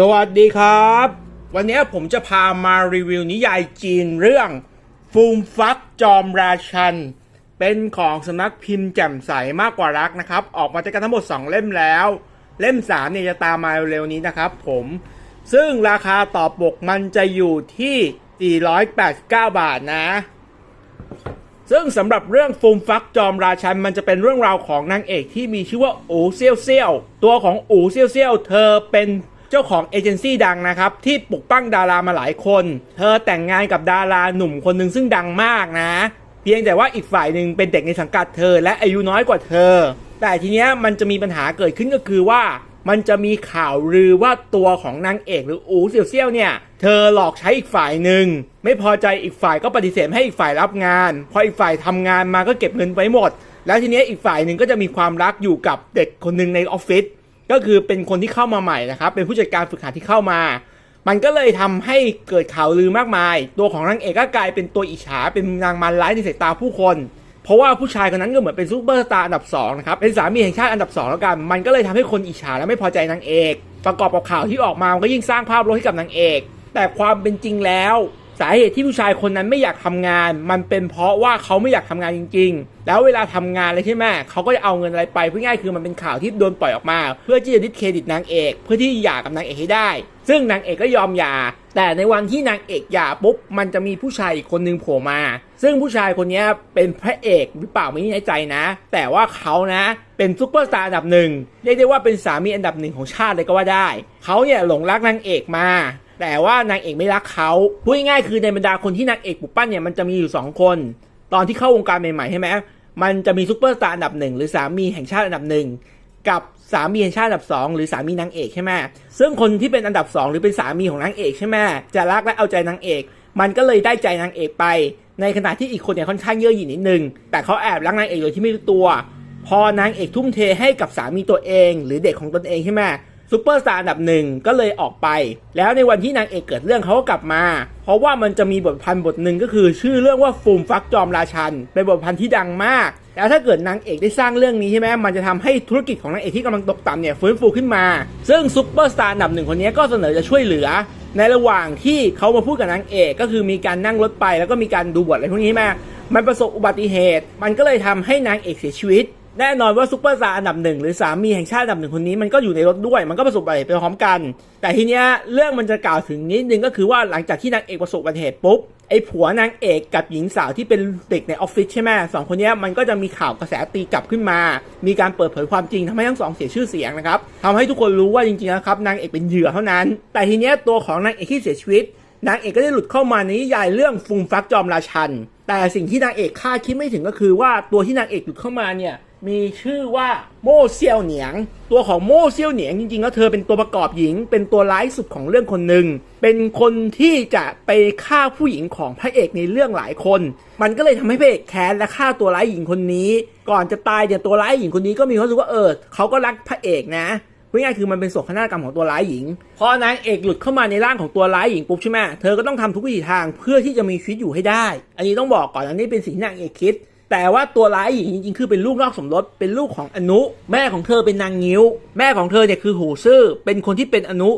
สวัสดีครับ วันนี้ผมจะพามารีวิวนิยายจีนเรื่อง ฟูมฟักจอมราชัน เป็นของสำนักพิมพ์แจ่มใสมากกว่ารักนะครับ ออกมาจากกันทั้งหมด 2 เล่มแล้ว เล่ม 3 เนี่ยจะตามมาเร็วๆนี้นะครับผม ซึ่งราคาต่อปกมันจะอยู่ที่ 489 บาทนะ ซึ่งสำหรับเรื่องฟูมฟักจอมราชันมันจะเป็นเรื่องราวของนางเอกที่มีชื่อว่าอูเซียวเซียวตัวของอูเซียวเซียวเธอเป็น จ้าของเอเจนซี่ดังนะครับ ที่ปลุกปั้งดารามาหลายคน เธอแต่งงานกับดาราหนุ่มคนหนึ่งซึ่งดังมากนะ เพียงแต่ว่าอีกฝ่ายหนึ่งเป็นเด็กในสังกัดเธอ และอายุน้อยกว่าเธอ แต่ทีเนี้ยมันจะมีปัญหาเกิดขึ้นก็คือว่ามันจะมีข่าวลือว่าตัวของนางเอกหรืออูเซียวเซียวเนี่ย เธอหลอกใช้อีกฝ่ายหนึ่ง ไม่พอใจอีกฝ่ายก็ปฏิเสธให้อีกฝ่ายรับงาน พออีกฝ่ายทำงานมาก็เก็บเงินไว้หมด แล้วทีเนี้ยอีกฝ่ายหนึ่งก็จะมีความรักอยู่กับเด็กคนหนึ่งในออฟฟิศ ก็คือเป็นคนที่เข้ามาใหม่นะครับ เป็นผู้จัดการฝึกหัดที่เข้ามา มันก็เลยทำให้เกิดข่าวลือมากมาย ตัวของนางเอกก็กลายเป็นตัวอิจฉาเป็นนางมารร้ายในสายตาผู้คน เพราะว่าผู้ชายคนนั้นก็เหมือนเป็นซูเปอร์สตาร์อันดับ2นะครับ เป็นสามีแห่งชาติอันดับ2แล้วกัน มันก็เลยทำให้คนอิจฉาและไม่พอใจนางเอก ประกอบกับข่าวที่ออกมา มันก็ยิ่งสร้างภาพลบให้กับนางเอก แต่ความเป็นจริงแล้ว สาเหตุที่ผู้ชายคนนั้นไม่อยากทำงาน มันเป็นเพราะว่าเขาไม่อยากทำงานจริง ๆ แล้วเวลาทำงานเลยใช่ไหมเขาก็จะเอาเงินอะไรไปเพื่อง่ายคือมันเป็นข่าวที่โดนปล่อยออกมา เพื่อที่จะดิสเครดิตนางเอก เพื่อที่หย่ากับนางเอกให้ได้ ซึ่งนางเอกก็ยอมหย่าแต่ในวันที่นางเอกหย่าปุ๊บมันจะมีผู้ชายอีกคนนึงโผล่มา ซึ่งผู้ชายคนนี้เป็นพระเอกหรือเปล่าไม่แน่ใจนะ แต่ว่าเขานะเป็นซุปเปอร์สตาร์อันดับหนึ่งเรียกได้ว่าเป็นสามีอันดับหนึ่งของชาติเลยก็ว่าได้ เขาเนี่ยหลงรักนางเอกมา แต่ว่านางเอกไม่รักเขาพูดง่ายๆคือในบรรดาคนที่นางเอกปลุกปั้นเนี่ยมันจะมีอยู่สองคน ตอนที่เข้าวงการใหม่ๆใช่ไหมมันจะมีซุปเปอร์สตาร์อันดับหนึ่งหรือสามีแห่งชาติอันดับหนึ่งกับสามีแห่งชาติอันดับสองหรือสามีนางเอกใช่ไหมซึ่งคนที่เป็นอันดับสองหรือเป็นสามีของนางเอกใช่ไหมจะรักและเอาใจนางเอก มันก็เลยได้ใจนางเอกไป ในขณะที่อีกคนเนี่ยค่อนข้างเย่อหยิ่งนิดนึง แต่เขาแอบรักนางเอกโดยที่ไม่รู้ตัว พอนางเอกทุ่มเทให้กับสามีตัวเอง หรือเด็กของตนเองใช่ไหม ซูเปอร์สตาร์อันดับหนึ่งก็เลยออกไป แล้วในวันที่นางเอกเกิดเรื่องเขาก็กลับมา เพราะว่ามันจะมีบทพันธ์บทหนึ่งก็คือ ชื่อเรื่องว่าฟูมฟักจอมราชัน เป็นบทพันธ์ที่ดังมาก แล้วถ้าเกิดนางเอกได้สร้างเรื่องนี้ใช่ไหมมันจะทำให้ธุรกิจของนางเอกที่กำลังตกต่ำเนี่ยฟื้นฟูขึ้นมา ซึ่งซูเปอร์สตาร์อันดับหนึ่งคนนี้ก็เสนอจะช่วยเหลือ ในระหว่างที่เขามาพูดกับนางเอก ก็คือมีการนั่งรถไป แล้วก็มีการดูบทอะไรพวกนี้มา มันประสบอุบัติเหตุ มันก็เลยทำให้นางเอกเสียชีวิต แน่นอนว่าซุปเปอร์สตาร์อันดับหนึ่งหรือสามีแห่งชาติอันดับหนึ่งคนนี้มันก็อยู่ในรถด้วย มันก็ประสบอุบัติเหตุไปพร้อมกัน แต่ทีเนี้ยเรื่องมันจะกล่าวถึงนิดนึงก็คือว่าหลังจากที่นางเอกประสบอุบัติเหตุปุ๊บไอ้ผัวนางเอกกับหญิงสาวที่เป็นเด็กในออฟฟิศใช่ไหมสองคนเนี้ยมันก็จะมีข่าวกระแสตีกลับขึ้นมา มีการเปิดเผยความจริงทำให้ทั้งสองเสียชื่อเสียงนะครับทำให้ทุกคนรู้ว่าจริงๆแล้วครับนางเอกเป็นเหยื่อเท่านั้น แต่ทีเนี้ยตัวของนางเอกที่เสียชีวิตนางเอกก็ได้หลุดเข้ามาในนิยายเรื่องฟุงฟักจอมราชัน แต่สิ่งที่นางเอกคาดคิดไม่ถึงก็คือว่าตัวที่นางเอกหลุดเข้ามาเนี่ย มีชื่อว่าโม่เซียวเหนียง ตัวของโม่เซียวเหนียงจริงๆ แล้วเธอเป็นตัวประกอบหญิง เป็นตัวร้ายสุดของเรื่องคนหนึ่ง เป็นคนที่จะไปฆ่าผู้หญิงของพระเอกในเรื่องหลายคน มันก็เลยทำให้พระเอกแค้นและฆ่าตัวร้ายหญิงคนนี้ ก่อนจะตายเนี่ยตัวร้ายหญิงคนนี้ก็มีความรู้สึกว่าเออเขาก็รักพระเอกนะพูดง่ายๆคือมันเป็นโศกนาฏกรรมของตัวร้ายหญิงพอนางเอกหลุดเข้ามาในร่างของตัวร้ายหญิงปุ๊บใช่ไหมเธอก็ต้องทำทุกวิถีทางเพื่อที่จะมีชีวิตอยู่ให้ได้ อันนี้ต้องบอกก่อนอันนี้เป็นสิ่งที่นางเอกคิด แต่ว่าตัวร้ายหญิงจริงๆ คือเป็นลูกนอกสมรส เป็นลูกของอนุ แม่ของเธอเป็นนางงิ้ว แม่ของเธอเนี่ยคือหูซื่อ เป็นคนที่เป็นอนุ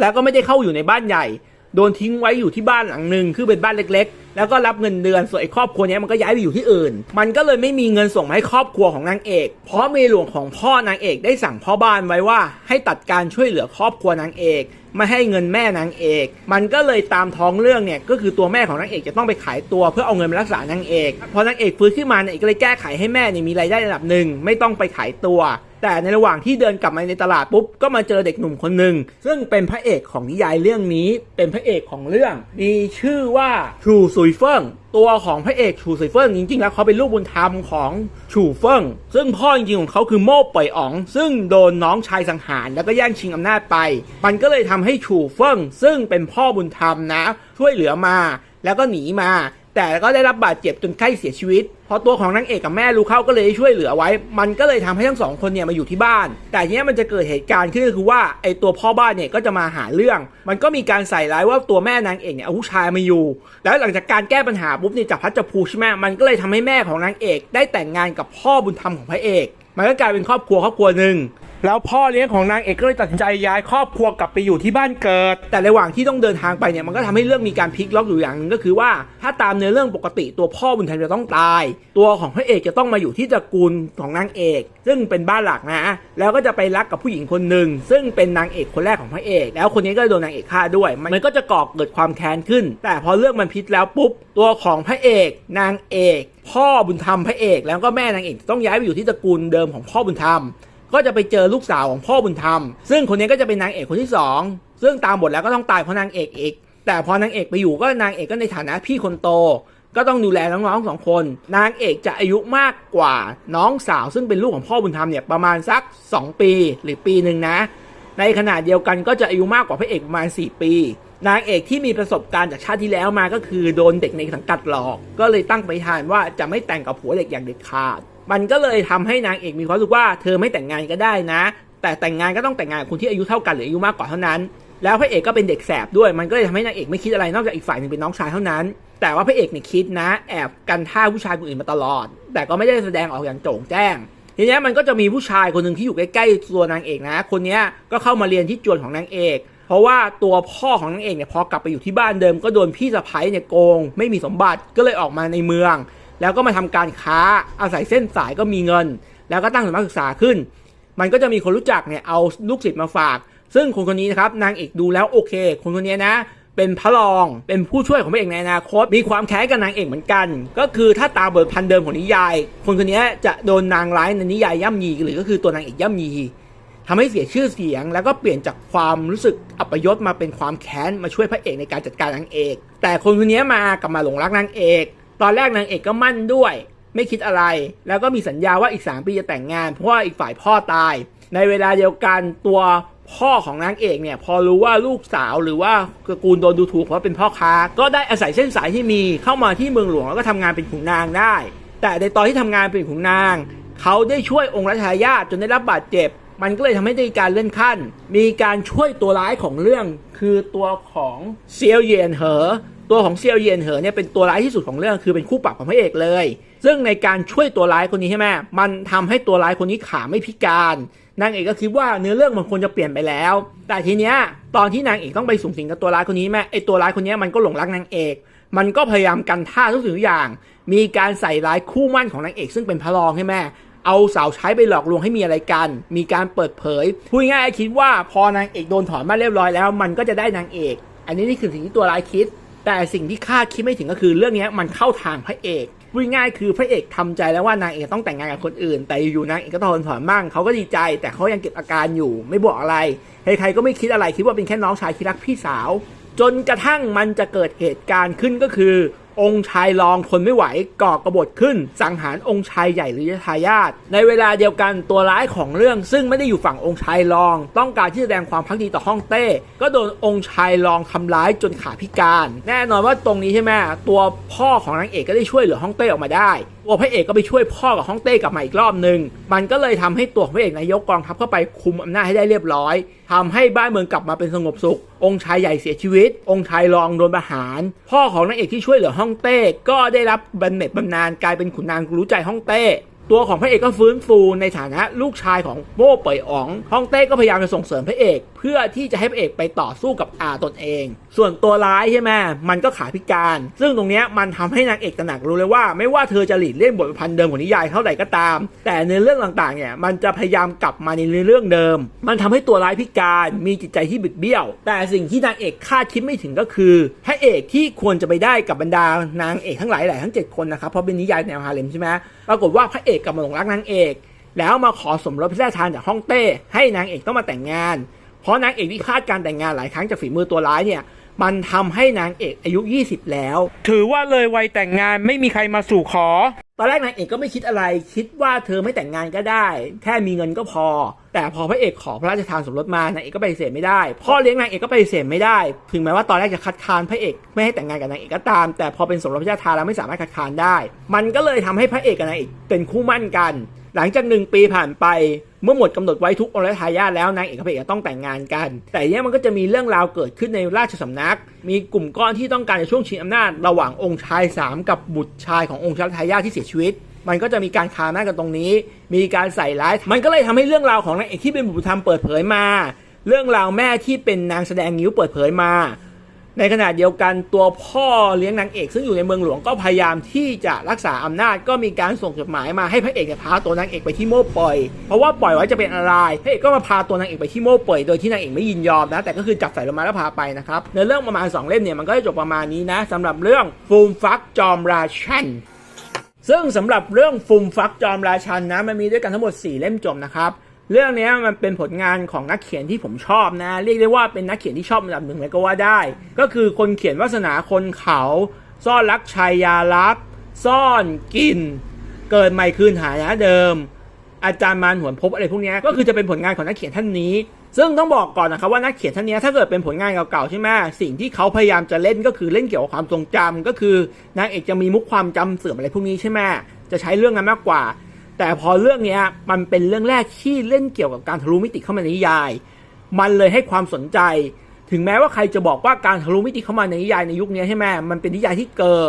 แล้วก็ไม่ได้เข้าอยู่ในบ้านใหญ่ โดนทิ้งไว้อยู่ที่บ้านหลังหนึ่งคือเป็นบ้านเล็ก ๆ แล้วก็รับเงินเดือน ส่วนไอ้ครอบครัวเนี้ยมันก็ย้ายไปอยู่ที่อื่น มันก็เลยไม่มีเงินส่งมาให้ครอบครัวของนางเอก เพราะเมียหลวงของพ่อนางเอกได้สั่งพ่อบ้านไว้ว่า ให้ตัดการช่วยเหลือครอบครัวนางเอก ไม่ให้เงินแม่นางเอก มันก็เลยตามท้องเรื่องเนี่ยก็คือตัวแม่ของนางเอกจะต้องไปขายตัวเพื่อเอาเงินมารักษานางเอกพอนางเอกฟื้นขึ้นมาเนี่ยเอกก็เลยแก้ไขให้แม่เนี่ยมีรายได้ระดับหนึ่งไม่ต้องไปขายตัวแต่ในระหว่างที่เดินกลับมาในตลาดปุ๊บก็มาเจอเด็กหนุ่มคนหนึ่งซึ่งเป็นพระเอกของนิยายเรื่องนี้ เป็นพระเอกของเรื่อง มีชื่อว่าชูซุยเฟิงตัวของพระเอกชูซุยเฟิงจริงๆแล้วเขาเป็นลูกบุญธรรมของชูเฟิงซึ่งพ่อจริงๆของเขาคือโม่ป่อยอ๋อง ซึ่งโดนน้องชายสังหารแล้วก็แย่งชิงอำนาจไป มันก็เลยทำให้ชูเฟิงซึ่งเป็นพ่อบุญธรรมนะ ช่วยเหลือมา แล้วก็หนีมา แต่ก็ได้รับบาดเจ็บจนใกล้เสียชีวิต พอตัวของนางเอกกับแม่รู้เข้าก็เลยช่วยเหลือไว้ มันก็เลยทำให้ทั้งสองคนเนี่ยมาอยู่ที่บ้าน แต่ทีเนี้ยมันจะเกิดเหตุการณ์ขึ้นคือว่าไอตัวพ่อบ้านเนี่ยก็จะมาหาเรื่อง มันก็มีการใส่ร้ายว่าตัวแม่นางเอกเนี่ยเอาผู้ชายมาอยู่ แล้วหลังจากการแก้ปัญหาปุ๊บเนี่ยจับพัดจับพลูใช่ไหมมันก็เลยทำให้แม่ของนางเอก ได้แต่งงานกับพ่อบุญธรรมของพระเอก มันก็กลายเป็นครอบครัวครอบครัวหนึ่ง แล้วพ่อเลี้ยงของนางเอกก็เลยตัดสินใจย้ายครอบครัวกลับไปอยู่ที่บ้านเกิด แต่ระหว่างที่ต้องเดินทางไปเนี่ยมันก็ทำให้เรื่องมีการพลิกล็อกอยู่อย่างหนึ่งก็คือว่า ถ้าตามเนื้อเรื่องปกติตัวพ่อบุญธรรมจะต้องตาย ตัวของพระเอกจะต้องมาอยู่ที่ตระกูลของนางเอก ซึ่งเป็นบ้านหลักนะ แล้วก็จะไปรักกับผู้หญิงคนหนึ่งซึ่งเป็นนางเอกคนแรกของพระเอก แล้วคนนี้ก็โดนนางเอกฆ่าด้วย มันก็จะก่อเกิดความแค้นขึ้น แต่พอเรื่องมันพลิกแล้วปุ๊บตัวของพระเอก นางเอก พ่อบุญธรรมพระเอก แล้วก็แม่นางเอกต้องย้ายไปอยู่ที่ตระกูลเดิมของพ่อบุญธรรม ก็จะไปเจอลูกสาวของพ่อบุญธรรม ซึ่งคนนี้ก็จะเป็นนางเอกคนที่สองซึ่งตามบทแล้วก็ต้องตายเพราะนางเอกอีก แต่พอนางเอกไปอยู่ก็นางเอกก็ในฐานะพี่คนโต ก็ต้องดูแลน้องๆสองคน นางเอกจะอายุมากกว่าน้องสาว ซึ่งเป็นลูกของพ่อบุญธรรมเนี่ยประมาณสัก 2 ปีหรือปีหนึ่งนะ ในขณะเดียวกันก็จะอายุมากกว่าพระเอกประมาณ 4 ปี นางเอกที่มีประสบการณ์จากชาติที่แล้วมาก็คือโดนเด็กในสังกัดหลอก ก็เลยตั้งไปณิธานว่าจะไม่แต่งกับผัวเด็กอย่างเด็ดขาด มันก็เลยทำให้นางเอกมีความรู้สึกว่าเธอไม่แต่งงานก็ได้นะ แต่แต่งงานก็ต้องแต่งงานกับคนที่อายุเท่ากันหรืออายุมากกว่าเท่านั้น แล้วพระเอกก็เป็นเด็กแสบด้วย มันก็เลยทำให้นางเอกไม่คิดอะไรนอกจากอีกฝ่ายหนึ่งเป็นน้องชายเท่านั้น แต่ว่าพระเอกเนี่ยคิดนะ แอบกันท่าผู้ชายคนอื่นมาตลอด แต่ก็ไม่ได้แสดงออกอย่างโจ่งแจ้งทีนี้มันก็จะมีผู้ชายคนหนึ่งที่อยู่ใกล้ๆตัวนางเอกนะ คนนี้ก็เข้ามาเรียนที่จวนของนางเอก เพราะว่าตัวพ่อของนางเอกเนี่ยพอกลับไปอยู่ที่บ้านเดิม ก็โดนพี่สะพ้ยเนี่ยโกง ไม่มีสมบัติก็เลยออกมาในเมือง แล้วก็มาทำการค้าอาศัยเส้นสายก็มีเงิน แล้วก็ตั้งสำนักศึกษาขึ้น มันก็จะมีคนรู้จักเนี่ยเอาลูกศิษย์มาฝาก ซึ่งคนคนนี้นะครับนางเอกดูแล้วโอเค คนคนนี้นะ เป็นพระรองเป็นผู้ช่วยของพระเอกในอนาคตมีความแค้นกับนางเอกเหมือนกัน ก็คือถ้าตามบทพันเดิมของนิยาย คนคนนี้จะโดนนางร้ายในนิยายย่ำยีหรือก็คือตัวนางเอกย่ำยีทำให้เสียชื่อเสียง แล้วก็เปลี่ยนจากความรู้สึกอัปยศมาเป็นความแค้นมาช่วยพระเอกในการจัดการนางเอก แต่คนคนนี้มากลับมาหลงรักนางเอก ตอนแรกนางเอกก็มั่นด้วย ไม่คิดอะไร แล้วก็มีสัญญาว่าอีก 3 ปีจะแต่งงาน เพราะว่าอีกฝ่ายพ่อตาย ในเวลาเดียวกันตัวพ่อของนางเอกเนี่ยพอรู้ว่าลูกสาวหรือว่าตระกูลโดนดูถูกเพราะเป็นพ่อค้า ก็ได้อาศัยเส้นสายที่มีเข้ามาที่เมืองหลวงแล้วก็ทำงานเป็นขุนนางได้ แต่ในตอนที่ทำงานเป็นขุนนาง เขาได้ช่วยองค์รัชทายาทจนได้รับบาดเจ็บ มันก็เลยทำให้ได้การเลื่อนขั้น มีการช่วยตัวร้ายของเรื่อง คือตัวของเซียวเยียนเหอ ตัวของเซียวเยียนเหอเนี่ยเป็นตัวร้ายที่สุดของเรื่องคือเป็นคู่ปรับของพระเอกเลย ซึ่งในการช่วยตัวร้ายคนนี้ใช่ไหมมันทำให้ตัวร้ายคนนี้ขาไม่พิการนางเอกก็คิดว่าเนื้อเรื่องมันควรจะเปลี่ยนไปแล้ว แต่ทีเนี้ยตอนที่นางเอกต้องไปสูงสิงกับตัวร้ายคนนี้แม่ไอตัวร้ายคนนี้มันก็หลงรักนางเอก มันก็พยายามกันท่าทุกสิ่งทุกอย่าง มีการใส่ร้ายคู่มั่นของนางเอก ซึ่งเป็นพระรองใช่ไหมเอาสาวใช้ไปหลอกลวงให้มีอะไรกัน มีการเปิดเผยพูดง่ายๆคิดว่าพอนางเอกโดนถอนมาเรียบร้อยแล้ว มันก็จะได้นางเอก อันนี้นี่คือสิ่งที่ตัวร้ายคิด แต่สิ่งที่คาดคิดไม่ถึงก็คือเรื่องนี้มันเข้าทางพระเอกพูดง่ายคือพระเอกทำใจแล้วว่านางเอกต้องแต่งงานกับคนอื่น แต่อยู่ๆนางเอกก็ทนถอนบ้างเขาก็ดีใจ แต่เขายังเก็บอาการอยู่ ไม่บอกอะไรใครๆก็ไม่คิดอะไรคิดว่าเป็นแค่น้องชายที่รักพี่สาว จนกระทั่งมันจะเกิดเหตุการณ์ขึ้นก็คือ องค์ชายรองทนไม่ไหวก่อกระบฏขึ้น สังหารองค์ชายใหญ่หรือทายาทในเวลาเดียวกันตัวร้ายของเรื่องซึ่งไม่ได้อยู่ฝั่งองค์ชายรอง ต้องการที่จะแสดงความพักดีต่อฮ่องเต้ ก็โดนองค์ชายรองทำร้ายจนขาพิการ แน่นอนว่าตรงนี้ใช่ไหมตัวพ่อของนางเอกก็ได้ช่วยเหลือฮ่องเต้ออกมาได้ ตัวพระเอกก็ไปช่วยพ่อกับฮ่องเต้กลับมาอีกรอบหนึ่งมันก็เลยทำให้ตัวพระเอกนายกกองทัพเข้าไปคุมอำนาจให้ได้เรียบร้อยทำให้บ้านเมืองกลับมาเป็นสงบสุข องค์ชายใหญ่เสียชีวิต องค์ชายรองโดนประหาร พ่อของนางเอกที่ช่วยเหลือฮ่องเต้ก็ได้รับบันเน็ตบำนาญกลายเป็นขุนนางรู้ใจฮ่องเต้ ตัวของพระเอกก็ฟื้นฟูในฐานะลูกชายของโม่เป่ยอ๋องฮ่องเต้ก็พยายามจะส่งเสริมพระเอก เพื่อที่จะให้พระเอกไปต่อสู้กับอาตนเอง ส่วนตัวร้ายใช่ไหมมันก็ขาพิการ ซึ่งตรงนี้มันทำให้นางเอกตระหนักรู้เลยว่า ไม่ว่าเธอจะหลีกเลี่ยงบทประพันธ์เดิมของนิยายเท่าไหร่ก็ตาม แต่ในเรื่องต่างๆเนี่ยมันจะพยายามกลับมาในเรื่องเดิม มันทำให้ตัวร้ายพิการมีจิตใจที่บิดเบี้ยว แต่สิ่งที่นางเอกคาดคิดไม่ถึงก็คือพระเอกที่ควรจะไปได้กับบรรดานางเอกทั้งหลายแหล่ทั้งเจ็ดคนนะครับเพราะเป็นนิยายแนวฮาเลมใช่ไหมปรากฏว่าพระเอกกลับมาหลงรักนางเอก แล้วมาขอสมรสพิเศษทานจากฮ่องเต้ ให้นางเอกต้องมาแต่งงาน เพราะนางเอกที่คาดการแต่งงานหลายครั้งจากฝีมือตัวร้ายเนี่ยมันทำให้นางเอกอายุ 20 แล้ว ถือว่าเลยวัยแต่งงานไม่มีใครมาสู่ขอ ตอนแรกนางเอกก็ไม่คิดอะไร คิดว่าเธอไม่แต่งงานก็ได้ แค่มีเงินก็พอ แต่พอพระเอกขอพระราชทานสมรสมานางเอกก็ปฏิเสธไม่ได้ พ่อเลี้ยงนางเอกก็ปฏิเสธไม่ได้ ถึงแม้ว่าตอนแรกจะคัดค้านพระเอกไม่ให้แต่งงานกับนางเอกก็ตาม แต่พอเป็นสมรสพระราชทานแล้วไม่สามารถคัดค้านได้ มันก็เลยทำให้พระเอกกับนางเอกเป็นคู่มั่นกัน หลังจากหนึ่งปีผ่านไปเมื่อหมดกำหนดไว้ทุกองค์รัชทายาทแล้วนางเอกกับพระเอกต้องแต่งงานกัน แต่เนี้ยมันก็จะมีเรื่องราวเกิดขึ้นในราชสำนัก มีกลุ่มก้อนที่ต้องการจะช่วงชิงอำนาจ ระหว่างองค์ชายสามกับบุตรชายขององค์รัชทายาทที่เสียชีวิต มันก็จะมีการคาหน้ากันตรงนี้ มีการใส่ร้าย มันก็เลยทำให้เรื่องราวของนางเอกที่เป็นบุตรธรรมเปิดเผยมา เรื่องราวแม่ที่เป็นนางแสดงนิ้วเปิดเผยมา ในขณะเดียวกันตัวพ่อเลี้ยงนางเอก ซึ่งอยู่ในเมืองหลวงก็พยายามที่จะรักษาอำนาจ ก็มีการส่งจดหมายมาให้พระเอกเนี่ยพาตัวนางเอกไปที่โม่ปล่อย เพราะว่าปล่อยไว้จะเป็นอะไรพระเอกก็มาพาตัวนางเอกไปที่โม่ปล่อยโดยที่นางเอกไม่ยินยอมนะแต่ก็คือจับใส่ลงมาแล้วพาไปนะครับในเรื่องประมาณสองเล่มเนี่ยมันก็จะจบประมาณนี้นะสำหรับเรื่องฟูมฟักจอมราชันซึ่งสำหรับเรื่องฟุมฟักจอมราชันนะมันมีด้วยกันทั้งหมด 4 เล่มจบนะครับ เรื่องนี้มันเป็นผลงานของนักเขียนที่ผมชอบนะ เรียกได้ว่าเป็นนักเขียนที่ชอบอันดับหนึ่งเลยก็ว่าได้ ก็คือคนเขียนวาสนาคนเขา ซ่อนรักชายยาลับ ซ่อนกิน เกิดใหม่คืนหายนะเดิม อาจารย์มารหวนพบอะไรพวกนี้ก็คือจะเป็นผลงานของนักเขียนท่านนี้ ซึ่งต้องบอกก่อนนะครับว่านักเขียนท่านนี้ถ้าเกิดเป็นผลงานเก่าๆใช่ไหมสิ่งที่เขาพยายามจะเล่นก็คือเล่นเกี่ยวกับความทรงจำก็คือนางเอกจะมีมุกความจำเสื่อมอะไรพวกนี้ใช่ไหมจะใช้เรื่องนั้นมากกว่า แต่พอเรื่องเนี้ยมันเป็นเรื่องแรกที่เล่นเกี่ยวกับการทะลุมิติเข้ามาในนิยาย มันเลยให้ความสนใจ ถึงแม้ว่าใครจะบอกว่าการทะลุมิติเข้ามาในนิยายในยุคนี้ใช่ไหมมันเป็นนิยายที่เกอ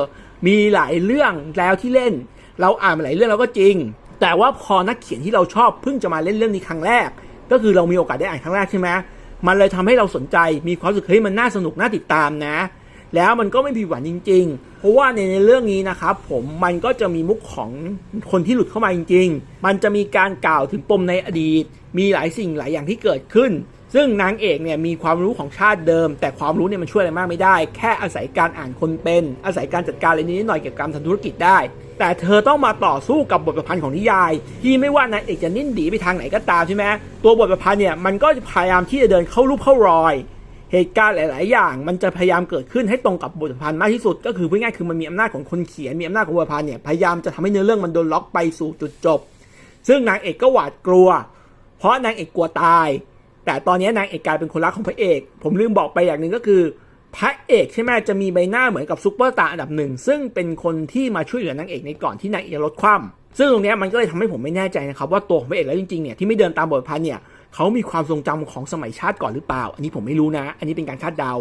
มีหลายเรื่องแล้วที่เล่น เราอ่านมาหลายเรื่องแล้วก็จริง แต่ว่าพอนักเขียนที่เราชอบเพิ่งจะมาเล่นเรื่องนี้ครั้งแรก ก็คือเรามีโอกาสได้อ่านครั้งแรกใช่ไหมมันเลยทำให้เราสนใจมีความรู้สึกเฮ้ยมันน่าสนุกน่าติดตามนะ แล้วมันก็ไม่ผิดหวังจริง ๆ เพราะว่าในในเรื่องนี้นะครับผมมันก็จะมีมุกของคนที่หลุดเข้ามาจริง ๆ มันจะมีการกล่าวถึงปมในอดีต มีหลายสิ่งหลายอย่างที่เกิดขึ้น ซึ่งนางเอกเนี่ยมีความรู้ของชาติเดิม แต่ความรู้เนี่ยมันช่วยอะไรมากไม่ได้ แค่อาศัยการอ่านคนเป็น อาศัยการจัดการอะไรนิดหน่อยเกี่ยวกับการทำธุรกิจได้ แต่เธอต้องมาต่อสู้กับบทประพันธ์ของนิยาย ที่ไม่ว่านางเอกจะนิ่นดีไปทางไหนก็ตามใช่ไหมตัวบทประพันธ์เนี่ยมันก็พยายามที่จะเดินเข้ารูปเข้ารอย เหตุการณ์หลาย ๆ อย่าง มันจะพยายามเกิดขึ้นให้ตรงกับบทพันธ์มากที่สุด ก็คือพูดง่ายคือมันมีอำนาจของคนเขียนมีอำนาจของบทพันธ์เนี่ยพยายามจะทำให้เนื้อเรื่องมันโดนล็อกไปสู่จุดจบ ซึ่งนางเอกก็หวาดกลัว เพราะนางเอกกลัวตาย แต่ตอนนี้นางเอกกลายเป็นคนรักของพระเอก ผมลืมบอกไปอย่างหนึ่งก็คือ พระเอกใช่ไหมจะมีใบหน้าเหมือนกับซุปเปอร์สตาร์อันดับหนึ่งซึ่งเป็นคนที่มาช่วยเหลือนางเอกในก่อนที่นางเอกจะลดความซึ่งตรงนี้มันก็เลยทำให้ผมไม่แน่ใจนะครับว่าตัวของพระเอกแล้วจริง ๆ เนี่ยที่ไม่เดินตามบทพันธ์เนี่ย เขามีความทรงจำของสมัยชาติก่อนหรือเปล่า อันนี้ผมไม่รู้นะ อันนี้เป็นการคาดเดา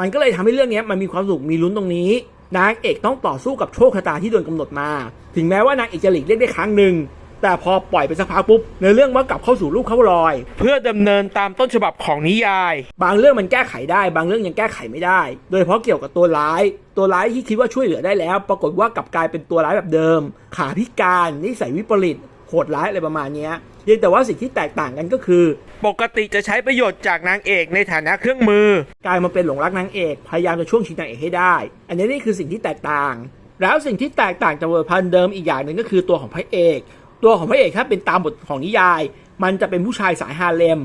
มันก็เลยทำให้เรื่องเนี้ยมันมีความสุขมีลุ้นตรงนี้ นางเอกต้องต่อสู้กับโชคชะตาที่โดนกำหนดมา ถึงแม้ว่านางเอกจะหลีกเลี่ยงได้ครั้งหนึ่งแต่พอปล่อยไปสักพักปุ๊บในเรื่องว่ากลับเข้าสู่รูปเข้ารอย เพื่อดำเนินตามต้นฉบับของนิยาย บางเรื่องมันแก้ไขได้ บางเรื่องยังแก้ไขไม่ได้ โดยเฉพาะเกี่ยวกับตัวร้าย ตัวร้ายที่คิดว่าช่วยเหลือได้แล้ว ปรากฏว่ากลับกลายเป็นตัวร้ายแบบเดิม ขาพิการนิสัยวิปริตโหดร้ายอะไรประมาณเนี้ย เพียงแต่ว่าสิ่งที่แตกต่างกันก็คือ ปกติจะใช้ประโยชน์จากนางเอกในฐานะเครื่องมือกลายมาเป็นหลงรักนางเอกพยายามจะช่วงชิงนางเอกให้ได้ อันนี้นี่คือสิ่งที่แตกต่าง แล้วสิ่งที่แตกต่างจากเวอร์พันธ์เดิมอีกอย่างหนึ่งก็คือตัวของพระเอก ตัวของพระเอกถ้าเป็นตามบทของนิยาย มันจะเป็นผู้ชายสายฮาเลม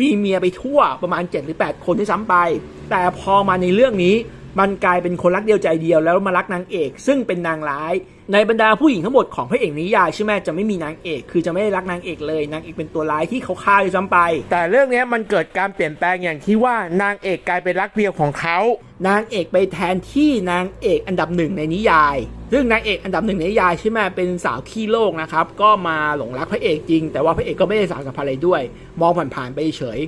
มีเมียไปทั่วประมาณ7หรือ8 คนที่ซ้ำไป แต่พอมาในเรื่องนี้ มันกลายเป็นคนรักเดียวใจเดียวแล้วมารักนางเอก ซึ่งเป็นนางร้าย ในบรรดาผู้หญิงทั้งหมดของพระเอกนิยายใช่ไหมจะไม่มีนางเอก คือจะไม่ได้รักนางเอกเลยนางเอกเป็นตัวร้ายที่เขาฆ่าด้วยซ้ำไป แต่เรื่องนี้มันเกิดการเปลี่ยนแปลงอย่างที่ว่านางเอกกลายเป็นรักเดียวของเขานางเอกไปแทนที่นางเอกอันดับหนึ่งในนิยาย ซึ่งนางเอกอันดับหนึ่งในนิยายใช่ไหมเป็นสาวขี้โลกนะครับก็มาหลงรักพระเอกจริง แต่ว่าพระเอกก็ไม่ได้สารสัมพันธ์อะไรด้วย มองผ่านๆไปเฉย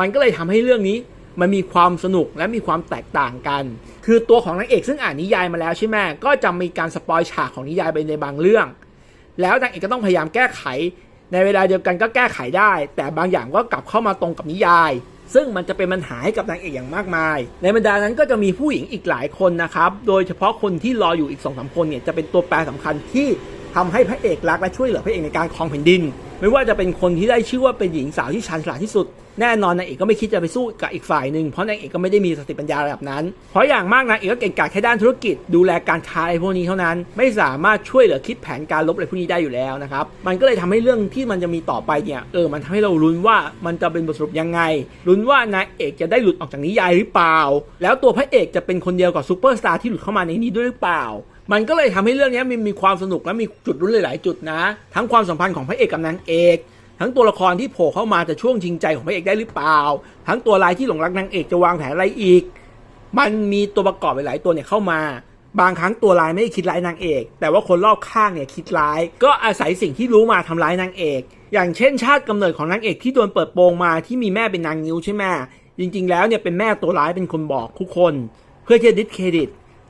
มันก็เลยทำให้เรื่องนี้มันมีความสนุกและมีความแตกต่างกัน คือตัวของนางเอกซึ่งอ่านนิยายมาแล้วใช่ไหมก็จะมีการสปอยฉากของนิยายไปในบางเรื่อง แล้วนางเอกก็ต้องพยายามแก้ไข ในเวลาเดียวกันก็แก้ไขได้ แต่บางอย่างก็กลับเข้ามาตรงกับนิยาย ซึ่งมันจะเป็นปัญหาให้กับนางเอกอย่างมากมาย ในบรรดานั้นก็จะมีผู้หญิงอีกหลายคนนะครับ โดยเฉพาะคนที่รออยู่อีกสองสามคนเนี่ยจะเป็นตัวแปรสำคัญที่ทำให้พระเอกรักและช่วยเหลือพระเอกในการครองแผ่นดิน ไม่ว่าจะเป็นคนที่ได้ชื่อว่าเป็นหญิงสาวที่ชันฉลาดที่สุด แน่นอนนางเอกก็ไม่คิดจะไปสู้กับอีกฝ่ายหนึ่งเพราะนางเอกก็ไม่ได้มีสติปัญญาระดับนั้น เพราะอย่างมากนางเอกก็เก่งกาจแค่ด้านธุรกิจ ดูแลการค้าอะไรพวกนี้เท่านั้น ไม่สามารถช่วยเหลือคิดแผนการลบอะไรพวกนี้ได้อยู่แล้วนะครับมันก็เลยทำให้เรื่องที่มันจะมีต่อไปเนี่ยเออมันทำให้เราลุ้นว่ามันจะเป็นบทสรุปยังไงลุ้นว่านางเอกจะได้หลุดออกจากนิยายหรือเปล่า แล้วตัวพระเอกจะเป็นคนเดียวกับซูเปอร์สตาร์ที่หลุดเข้ามาในนี้ด้วยหรือเปล่า มันก็เลยทำให้เรื่องนี้มันมีความสนุกและมีจุดรุ้นหลาย ๆ จุดนะ ทั้งความสัมพันธ์ของพระเอกกับนางเอก ทั้งตัวละครที่โผล่เข้ามาจะช่วงชิงใจของพระเอกได้หรือเปล่า ทั้งตัวร้ายที่หลงรักนางเอกจะวางแผนอะไรอีก มันมีตัวประกอบหลาย ๆ ตัวเนี่ยเข้ามา บางครั้งตัวร้ายไม่ได้คิดร้ายนางเอก แต่ว่าคนรอบข้างเนี่ยคิดร้าย ก็อาศัยสิ่งที่รู้มาทำร้ายนางเอก อย่างเช่น ชาติกำเนิดของนางเอกที่โดนเปิดโปงมาที่มีแม่เป็นนางนิ้วใช่ไหมจริง ๆ แล้วเนี่ยเป็นแม่ตัวร้ายเป็นคนบอกทุกคน เพื่อที่จะดิสเครดิต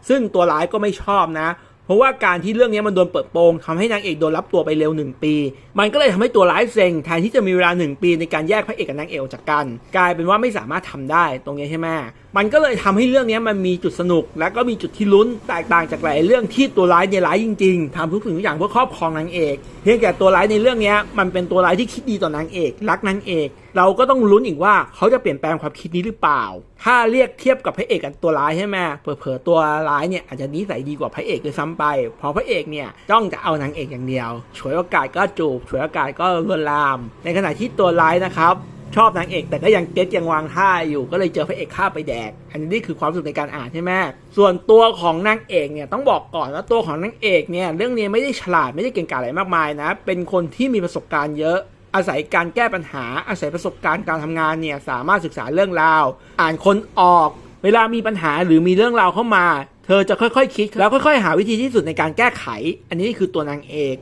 ซึ่งตัวร้ายก็ไม่ชอบนะ เพราะว่าการที่เรื่องนี้มันโดนเปิดโปงทำให้นางเอกโดนรับตัวไปเร็วหนึ่งปี มันก็เลยทำให้ตัวร้ายเซ็งแทนที่จะมีเวลาหนึ่งปีในการแยกพระเอกกับนางเอกออกจากกัน กลายเป็นว่าไม่สามารถทำได้ตรงนี้ใช่ไหม มันก็เลยทำให้เรื่องนี้มันมีจุดสนุก และก็มีจุดที่ลุ้นแตกต่างจากหลายเรื่องที่ตัวร้ายเนร้ายจริง ๆทำทุกสิ่งทุกอย่างเพื่อครอบครองนางเอกเพียงแต่ตัวร้ายในเรื่องนี้มันเป็นตัวร้ายที่คิดดีต่อนางเอก รักนางเอก เราก็ต้องลุ้นอีกว่าเขาจะเปลี่ยนแปลงความคิดนี้หรือเปล่า ถ้าเรียกเทียบกับพระเอกกับตัวร้ายใช่ไหมเผลอๆตัวร้ายเนี่ยอาจจะนิสัยดีกว่าพระเอกด้วยซ้ำไปเพราะพระเอกเนี่ยจ้องจะเอานางเอกอย่างเดียวฉวยโอกาสก็จูบฉวยโอกาสก็ลวนลาม ในขณะที่ตัวร้ายนะครับ ชอบนางเอกแต่ก็ยังเก็ตยังวางท่าอยู่ก็เลยเจอพระเอกฆ่าไปแดก อันนี้คือความสึกในการอ่านใช่ไหมส่วนตัวของนางเอกเนี่ยต้องบอกก่อนว่าตัวของนางเอกเนี่ยเรื่องนี้ไม่ได้ฉลาดไม่ได้เก่งกาจอะไรมากมายนะ เป็นคนที่มีประสบการณ์เยอะ อาศัยการแก้ปัญหา อาศัยประสบการณ์การทำงานเนี่ยสามารถศึกษาเรื่องราว อ่านคนออก เวลามีปัญหาหรือมีเรื่องราวเข้ามา เธอจะค่อยๆคิด แล้วค่อยๆ หาวิธีที่สุดในการแก้ไข อันนี้คือตัวนางเอก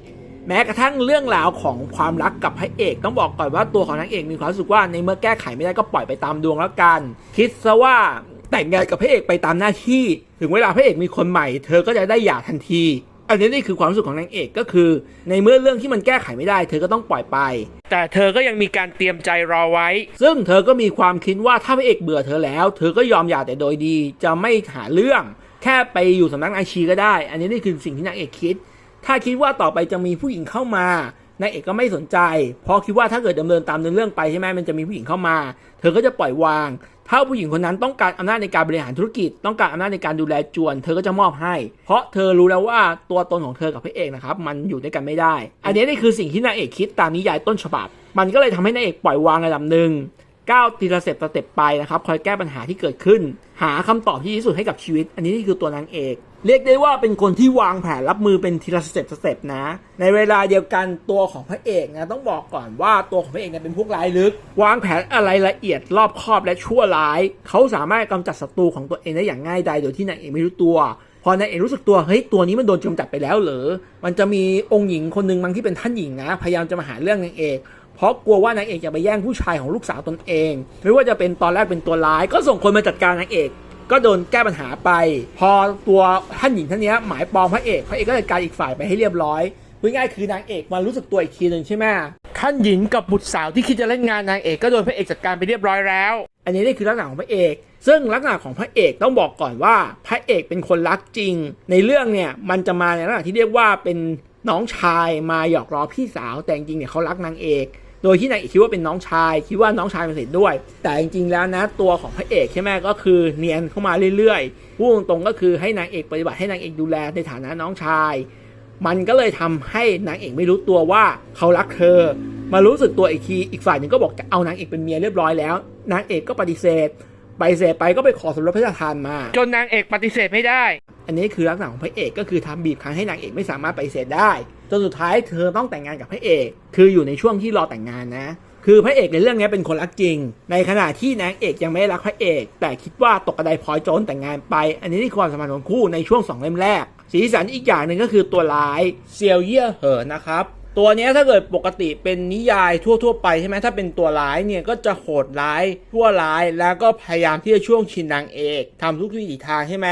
แม้กระทั่งเรื่องราวของความรักกับพระเอก ต้องบอกก่อนว่าตัวของนางเอกมีความรู้สึกว่าในเมื่อแก้ไขไม่ได้ก็ปล่อยไปตามดวงแล้วกัน คิดซะว่าแต่งงานกับพระเอกไปตามหน้าที่ ถึงเวลาพระเอกมีคนใหม่ เธอก็จะได้หย่าทันที อันนี้นี่คือความรู้สึกของนางเอกก็คือ ในเมื่อเรื่องที่มันแก้ไขไม่ได้ เธอก็ต้องปล่อยไป แต่เธอก็ยังมีการเตรียมใจรอไว้ ซึ่งเธอก็มีความคิดว่าถ้าพระเอกเบื่อเธอแล้ว เธอก็ยอมหย่าแต่โดยดี จะไม่หาเรื่อง แค่ไปอยู่สำนักนางชีก็ได้ อันนี้นี่คือสิ่งที่นางเอกคิด ถ้าคิดว่าต่อไปจะมีผู้หญิงเข้ามานางเอกก็ไม่สนใจ เพราะคิดว่าถ้าเกิดดำเนินตามเนื้อเรื่องไปใช่ไหมมันจะมีผู้หญิงเข้ามา เธอก็จะปล่อยวาง ถ้าผู้หญิงคนนั้นต้องการอำนาจในการบริหารธุรกิจ ต้องการอำนาจในการดูแลจวน เธอก็จะมอบให้ เพราะเธอรู้แล้วว่าตัวตนของเธอกับพระเอกนะครับ มันอยู่ด้วยกันไม่ได้ อันนี้นี่คือสิ่งที่นางเอกคิดตามนิยายต้นฉบับ มันก็เลยทำให้นางเอกปล่อยวางระดับหนึ่งก้าวทีละสเต็ปสเต็ปไปนะครับ คอยแก้ปัญหาที่เกิดขึ้น หาคำตอบที่ดีที่สุดให้กับชีวิต อันนี้นี่คือตัวนางเอก เรียกได้ว่าเป็นคนที่วางแผนรับมือเป็นทีละสเต็ปสเต็ปนะ ในเวลาเดียวกันตัวของพระเอกนะต้องบอกก่อนว่าตัวของพระเอกเนี่ยเป็นพวกร้ายลึก วางแผนอะไรละเอียดรอบคอบและชั่วร้าย เขาสามารถกำจัดศัตรูของตัวเองได้อย่างง่ายดายโดยที่นางเอกไม่รู้ตัว พอนางเอกรู้สึกตัวเฮ้ยตัวนี้มันโดนกำจัดไปแล้วเหรอมันจะมีองค์หญิงคนหนึ่งบางที่เป็นท่านหญิงนะพยายามจะมาหาเรื่องนางเอกเพราะกลัวว่านางเอกจะไปแย่งผู้ชายของลูกสาวตนเอง ไม่ว่าจะเป็นตอนแรกเป็นตัวร้าย ก็ส่งคนมาจัดการนางเอก ก็โดนแก้ปัญหาไป พอตัวท่านหญิงท่านเนี้ยหมายปองพระเอกพระเอกก็จัดการอีกฝ่ายไปให้เรียบร้อยพูดง่ายๆคือนางเอกมารู้สึกตัวอีกทีหนึ่งใช่ไหมท่านหญิงกับบุตรสาวที่คิดจะเล่นงานนางเอกก็โดนพระเอกจัดการไปเรียบร้อยแล้ว อันนี้นี่คือลักษณะของพระเอก ซึ่งลักษณะของพระเอกต้องบอกก่อนว่าพระเอกเป็นคนรักจริง ในเรื่องเนี่ยมันจะมาในลักษณะที่เรียกว่าเป็นน้องชายมาหยอกล้อพี่สาวแต่จริงๆเนี่ยเขารักนางเอก โดยที่นางเอกคิดว่าเป็นน้องชาย คิดว่าน้องชายเป็นเสร็จด้วย แต่จริงๆแล้วนะตัวของพระเอกใช่ไหมก็คือเนียนเข้ามาเรื่อยๆพูดตรงๆก็คือให้นางเอกปฏิบัติให้นางเอกดูแลในฐานะน้องชาย มันก็เลยทำให้นางเอกไม่รู้ตัวว่าเขารักเธอ มารู้สึกตัวอีกทีอีกฝ่ายหนึ่งก็บอกจะเอานางเอกเป็นเมียเรียบร้อยแล้ว นางเอกก็ปฏิเสธไปเสธไปก็ไปขอสมรสพระราชทานมา จนนางเอกปฏิเสธไม่ได้ อันนี้คือลักษณะของพระเอกก็คือทำบีบคั้นให้นางเอกไม่สามารถปฏิเสธได้ จนสุดท้ายเธอต้องแต่งงานกับพระเอก คืออยู่ในช่วงที่รอแต่งงานนะ คือพระเอกในเรื่องนี้เป็นคนรักจริง ในขณะที่นางเอกยังไม่ได้รักพระเอก แต่คิดว่าตกกระไดพลอยโจรแต่งงานไป อันนี้ที่ความสัมพันธ์ของคู่ในช่วงสองเล่มแรก สีสันอีกอย่างหนึ่งก็คือตัวร้ายเซียวเยี่ยเหอนะครับตัวนี้ถ้าเกิดปกติเป็นนิยายทั่ว ๆ ไปใช่ไหมถ้าเป็นตัวร้ายเนี่ยก็จะโหดร้ายทั่วร้ายแล้วก็พยายามที่จะช่วงชิงนางเอกทำทุกวิถีทางใช่ไหม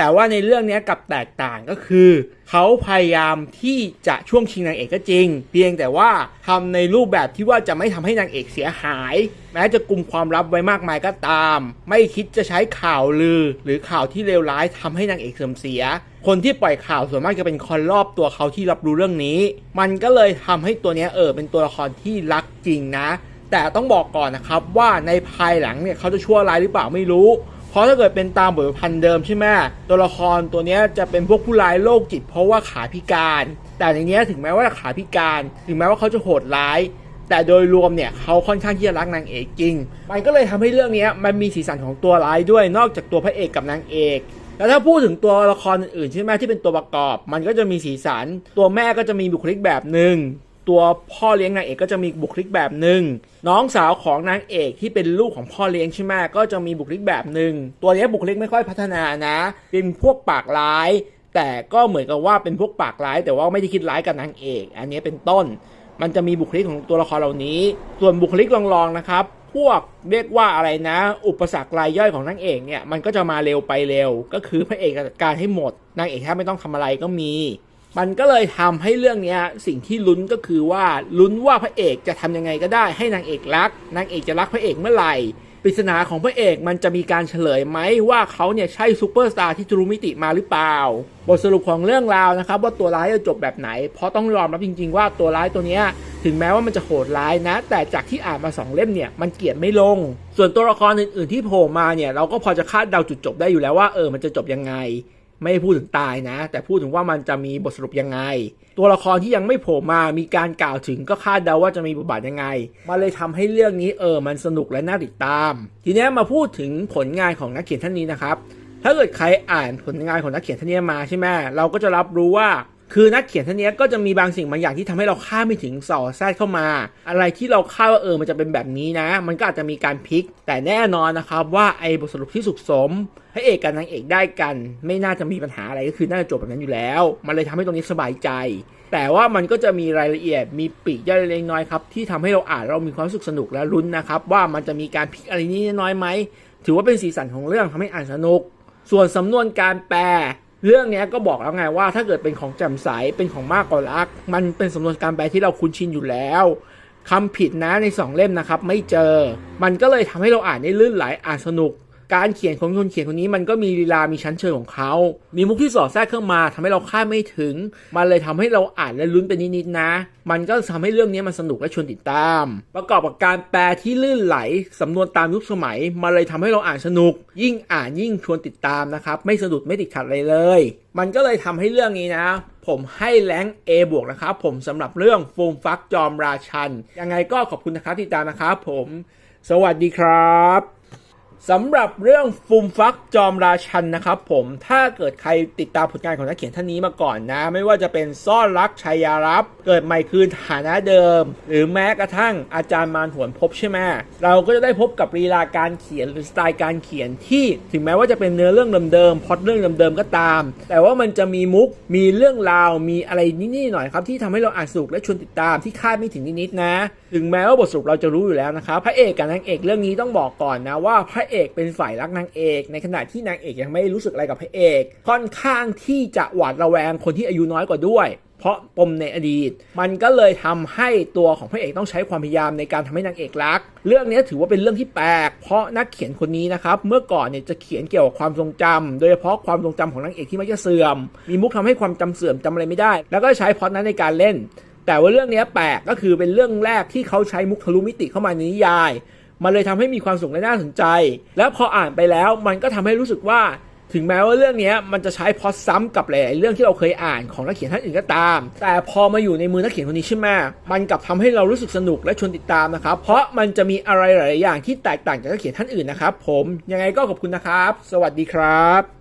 แต่ว่าในเรื่องนี้กับแตกต่างก็คือ เขาพยายามที่จะช่วงชิงนางเอกก็จริง เพียงแต่ว่าทำในรูปแบบที่ว่าจะไม่ทำให้นางเอกเสียหาย แม้จะกลุ่มความลับไว้มากมายก็ตาม ไม่คิดจะใช้ข่าวลือ หรือข่าวที่เลวร้ายทำให้นางเอกเสื่อมเสีย คนที่ปล่อยข่าวส่วนมากจะเป็นคนรอบตัวเขาที่รับรู้เรื่องนี้ มันก็เลยทำให้ตัวนี้เออเป็นตัวละครที่รักจริงนะ แต่ต้องบอกก่อนนะครับว่าในภายหลังเนี่ยเขาจะชั่วร้ายหรือเปล่าไม่รู้ เพราะถ้าเกิดเป็นตามบทพันธ์เดิมใช่ไหมตัวละครตัวนี้จะเป็นพวกผู้ร้ายโรคจิต เพราะว่าขาพิการ แต่ในเนี้ยถึงแม้ว่าขาพิการ ถึงแม้ว่าเขาจะโหดร้าย แต่โดยรวมเนี่ยเขาค่อนข้างที่จะรักนางเอกจริง มันก็เลยทำให้เรื่องนี้มันมีสีสันของตัวร้ายด้วยนอกจากตัวพระเอกกับนางเอกแล้วถ้าพูดถึงตัวละครอื่นๆใช่ไหมที่เป็นตัวประกอบ มันก็จะมีสีสัน ตัวแม่ก็จะมีบุคลิกแบบหนึ่ง ตัวพ่อเลี้ยงนางเอกก็จะมีบุคลิกแบบหนึ่งน้องสาวของนางเอกที่เป็นลูกของพ่อเลี้ยงใช่ไหมก็จะมีบุคลิกแบบหนึ่งตัวเนี้ยบุคลิกไม่ค่อยพัฒนานะ เป็นพวกปากร้าย แต่ก็เหมือนกับว่าเป็นพวกปากร้าย แต่ว่าไม่ได้คิดร้ายกับนางเอก อันนี้เป็นต้น มันจะมีบุคลิกของตัวละครเหล่านี้ ส่วนบุคลิกรองๆนะครับพวกเรียกว่าอะไรนะ อุปสรรครายย่อยของนางเอกเนี่ยมันก็จะมาเร็วไปเร็ว ก็คือพระเอกจัดการให้หมดนางเอกแทบไม่ต้องทำอะไรก็มี มันก็เลยทำให้เรื่องนี้สิ่งที่ลุ้นก็คือว่าลุ้นว่าพระเอกจะทำยังไงก็ได้ ให้นางเอกรักนางเอกจะรักพระเอกเมื่อไหร่ปริศนาของพระเอกมันจะมีการเฉลยไหมว่าเขาเนี่ยใช่ซูเปอร์สตาร์ที่ทะลุมิติมาหรือเปล่า บทสรุปของเรื่องราวนะครับว่าตัวร้ายจะจบแบบไหน เพราะต้องยอมรับจริง ๆ ว่าตัวร้ายตัวนี้ถึงแม้ว่ามันจะโหดร้ายนะ แต่จากที่อ่านมาสองเล่มเนี่ยมันเกลียดไม่ลง ส่วนตัวละครอื่นๆที่โผล่มาเนี่ยเราก็พอจะคาดเดาจุดจบได้อยู่แล้วว่าเออมันจะจบยังไง ไม่พูดถึงตายนะ แต่พูดถึงว่ามันจะมีบทสรุปยังไง ตัวละครที่ยังไม่โผล่มามีการกล่าวถึงก็คาดเดาว่าจะมีบทบาทยังไงมันเลยทำให้เรื่องนี้เออมันสนุกและน่าติดตาม ทีนี้มาพูดถึงผลงานของนักเขียนท่านนี้นะครับ ถ้าเกิดใครอ่านผลงานของนักเขียนท่านนี้มาใช่ไหมเราก็จะรับรู้ว่า คือนักเขียนท่านนี้ก็จะมีบางสิ่งบางอย่างที่ทำให้เราคาดไม่ถึงสอดแทรกเข้ามา อะไรที่เราคาดว่าเออมันจะเป็นแบบนี้นะ มันก็อาจจะมีการพลิก แต่แน่นอนนะครับว่าไอ้บทสรุปที่สุขสมพระเอกกับนางเอกได้กัน ไม่น่าจะมีปัญหาอะไรก็คือน่าจะจบแบบนั้นอยู่แล้ว มันเลยทำให้ตรงนี้สบายใจ แต่ว่ามันก็จะมีรายละเอียดมีปีกย่อยเล็กน้อยครับที่ทำให้เราอ่านเรามีความสึกสนุกและลุ้นนะครับว่ามันจะมีการพลิกอะไรนี้น้อยไหมถือว่าเป็นสีสันของเรื่องทำให้อ่านสนุก ส่วนสำนวนการแปล เรื่องนี้ก็บอกแล้วไงว่าถ้าเกิดเป็นของแจ่มใสเป็นของมากกว่ารัก มันเป็นสำนวนการแปลที่เราคุ้นชินอยู่แล้วคำผิดนะในสองเล่มนะครับ ไม่เจอ มันก็เลยทำให้เราอ่านได้ลื่นไหลอ่านสนุก การเขียนของคนเขียนคนนี้มันก็มีลีลา มีชั้นเชิงของเขา มีมุกที่สอดแทรกเข้ามาทำให้เราคาดไม่ถึง มันเลยทำให้เราอ่านและลุ้นไปนิดๆนะ มันก็ทำให้เรื่องนี้มันสนุกและชวนติดตาม ประกอบกับการแปลที่ลื่นไหลสำนวนตามยุคสมัย มันเลยทำให้เราอ่านสนุก ยิ่งอ่านยิ่งชวนติดตามนะครับ ไม่สะดุดไม่ติดขัดอะไรเลย มันก็เลยทำให้เรื่องนี้นะผมให้แรง A บวกนะครับผมสำหรับเรื่องฟูมฟักจอมราชัน ยังไงก็ขอบคุณนะครับที่ติดตามนะครับผม สวัสดีครับ สำหรับเรื่องฟูมฟักจอมราชันนะครับผมถ้าเกิดใครติดตามผลงานของนักเขียนท่านนี้มาก่อนนะ ไม่ว่าจะเป็นซ่อนรักชัยารับ เกิดใหม่คืนฐานะเดิม หรือแม้กระทั่งอาจารย์มารหวนพบใช่ไหมเราก็จะได้พบกับลีลาการเขียนหรือสไตล์การเขียนที่ถึงแม้ว่าจะเป็นเนื้อเรื่องเดิมๆพอตเรื่องเดิมๆก็ตาม แต่ว่ามันจะมีมุกมีเรื่องราวมีอะไรนิดๆหน่อยครับที่ทำให้เราอ่านสุกและชวนติดตามที่คาดไม่ถึงนิดๆนะ ถึงแม้ว่าบทสรุปเราจะรู้อยู่แล้วนะครับพระเอกกับนางเอกเรื่องนี้ต้องบอกก่อนนะว่าพระเอกเป็นฝ่ายรักนางเอก ในขณะที่นางเอกยังไม่รู้สึกอะไรกับพระเอก ค่อนข้างที่จะหวาดระแวงคนที่อายุน้อยกว่าด้วย เพราะปมในอดีต มันก็เลยทำให้ตัวของพระเอกต้องใช้ความพยายามในการทำให้นางเอกรัก เรื่องนี้ถือว่าเป็นเรื่องที่แปลก เพราะนักเขียนคนนี้นะครับเมื่อก่อนเนี่ยจะเขียนเกี่ยวกับความทรงจำโดยเฉพาะความทรงจำของนางเอกที่มักจะเสื่อม มีมุกทำให้ความจำเสื่อมจำอะไรไม่ได้ แล้วก็ใช้พล็อตนั้นในการเล่นแต่ว่าเรื่องนี้แปลกก็คือเป็นเรื่องแรกที่เขาใช้มุกทะลุมิติเข้ามาในนิยาย มันเลยทำให้มีความสุขและน่าสนใจ แล้วพออ่านไปแล้วมันก็ทำให้รู้สึกว่าถึงแม้ว่าเรื่องนี้มันจะใช้พอซ้ำกับหลายๆเรื่องที่เราเคยอ่านของนักเขียนท่านอื่นก็ตาม แต่พอมาอยู่ในมือนักเขียนคนนี้ใช่ไหมมันกลับทำให้เรารู้สึกสนุกและชวนติดตามนะครับ เพราะมันจะมีอะไรหลายอย่างที่แตกต่างจากนักเขียนท่านอื่นนะครับ ผมยังไงก็ขอบคุณนะครับ สวัสดีครับ